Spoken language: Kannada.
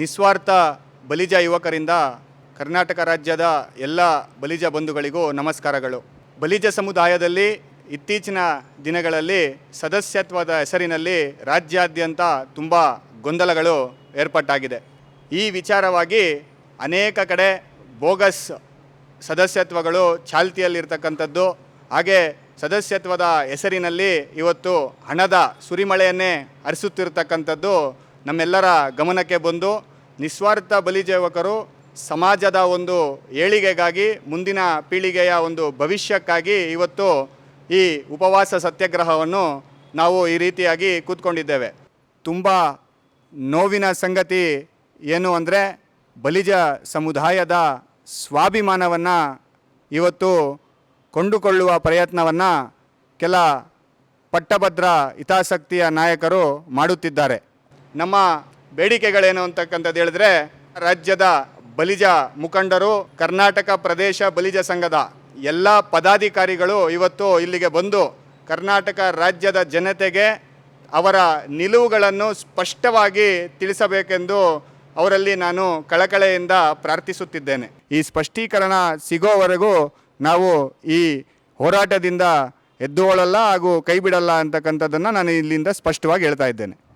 ನಿಸ್ವಾರ್ಥ ಬಲಿಜ ಯುವಕರಿಂದ ಕರ್ನಾಟಕ ರಾಜ್ಯದ ಎಲ್ಲ ಬಲಿಜ ಬಂಧುಗಳಿಗೂ ನಮಸ್ಕಾರಗಳು. ಬಲಿಜ ಸಮುದಾಯದಲ್ಲಿ ಇತ್ತೀಚಿನ ದಿನಗಳಲ್ಲಿ ಸದಸ್ಯತ್ವದ ಹೆಸರಿನಲ್ಲಿ ರಾಜ್ಯಾದ್ಯಂತ ತುಂಬ ಗೊಂದಲಗಳು ಏರ್ಪಟ್ಟಾಗಿದೆ. ಈ ವಿಚಾರವಾಗಿ ಅನೇಕ ಕಡೆ ಬೋಗಸ್ ಸದಸ್ಯತ್ವಗಳು ಚಾಲ್ತಿಯಲ್ಲಿರ್ತಕ್ಕಂಥದ್ದು. ಹಾಗೆ ಸದಸ್ಯತ್ವದ ಹೆಸರಿನಲ್ಲಿ ಇವತ್ತು ಹಣದ ಸುರಿಮಳೆಯನ್ನೇ ಹರಿಸುತ್ತಿರ್ತಕ್ಕಂಥದ್ದು ನಮ್ಮೆಲ್ಲರ ಗಮನಕ್ಕೆ ಬಂದು ನಿಸ್ವಾರ್ಥ ಬಲಿಜೇವಕರು ಸಮಾಜದ ಒಂದು ಏಳಿಗೆಗಾಗಿ, ಮುಂದಿನ ಪೀಳಿಗೆಯ ಒಂದು ಭವಿಷ್ಯಕ್ಕಾಗಿ ಇವತ್ತು ಈ ಉಪವಾಸ ಸತ್ಯಾಗ್ರಹವನ್ನು ನಾವು ಈ ರೀತಿಯಾಗಿ ಕೂತ್ಕೊಂಡಿದ್ದೇವೆ. ತುಂಬ ನೋವಿನ ಸಂಗತಿ ಏನು ಅಂದರೆ, ಬಲಿಜ ಸಮುದಾಯದ ಸ್ವಾಭಿಮಾನವನ್ನು ಇವತ್ತು ಕೊಂಡುಕೊಳ್ಳುವ ಪ್ರಯತ್ನವನ್ನು ಕೆಲ ಪಟ್ಟಭದ್ರ ಹಿತಾಸಕ್ತಿಯ ನಾಯಕರು ಮಾಡುತ್ತಿದ್ದಾರೆ. ನಮ್ಮ ಬೇಡಿಕೆಗಳೇನು ಅಂತಕ್ಕಂಥದ್ದು ಹೇಳಿದ್ರೆ, ರಾಜ್ಯದ ಬಲಿಜ ಮುಖಂಡರು, ಕರ್ನಾಟಕ ಪ್ರದೇಶ ಬಲಿಜ ಸಂಘದ ಎಲ್ಲ ಪದಾಧಿಕಾರಿಗಳು ಇವತ್ತು ಇಲ್ಲಿಗೆ ಬಂದು ಕರ್ನಾಟಕ ರಾಜ್ಯದ ಜನತೆಗೆ ಅವರ ನಿಲುವುಗಳನ್ನು ಸ್ಪಷ್ಟವಾಗಿ ತಿಳಿಸಬೇಕೆಂದು ಅವರಲ್ಲಿ ನಾನು ಕಳಕಳೆಯಿಂದ ಪ್ರಾರ್ಥಿಸುತ್ತಿದ್ದೇನೆ. ಈ ಸ್ಪಷ್ಟೀಕರಣ ಸಿಗೋವರೆಗೂ ನಾವು ಈ ಹೋರಾಟದಿಂದ ಎದ್ದುಗೊಳ್ಳಲ್ಲ ಹಾಗೂ ಕೈ ಬಿಡಲ್ಲ ಅಂತಕ್ಕಂಥದ್ದನ್ನು ನಾನು ಇಲ್ಲಿಂದ ಸ್ಪಷ್ಟವಾಗಿ ಹೇಳ್ತಾ ಇದ್ದೇನೆ.